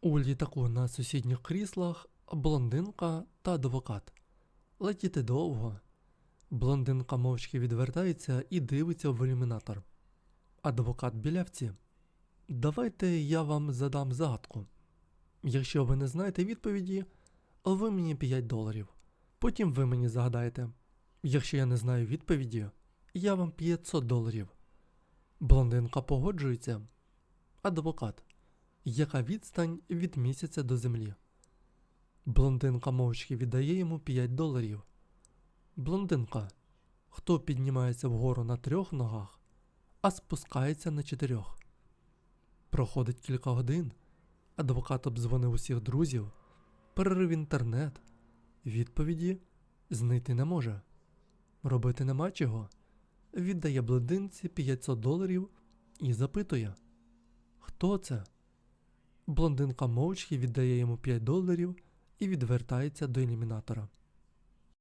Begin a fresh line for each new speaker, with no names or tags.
У літаку на сусідніх кріслах блондинка та адвокат. Летіти довго. Блондинка мовчки відвертається і дивиться в ілюмінатор. Адвокат білявці. Давайте я вам задам загадку. Якщо ви не знаєте відповіді, ви мені 5 доларів. Потім ви мені загадаєте. Якщо я не знаю відповіді, я вам 500 доларів. Блондинка погоджується. Адвокат. Яка відстань від місяця до землі? Блондинка мовчки віддає йому 5 доларів. Блондинка. Хто піднімається вгору на трьох ногах, а спускається на чотирьох. Проходить кілька годин. Адвокат обдзвонив усіх друзів, перерив інтернет. Відповіді знайти не може. Робити нема чого. Віддає блондинці 500 доларів і запитує: Хто це? Блондинка мовчки віддає йому 5 доларів і відвертається до ілюмінатора.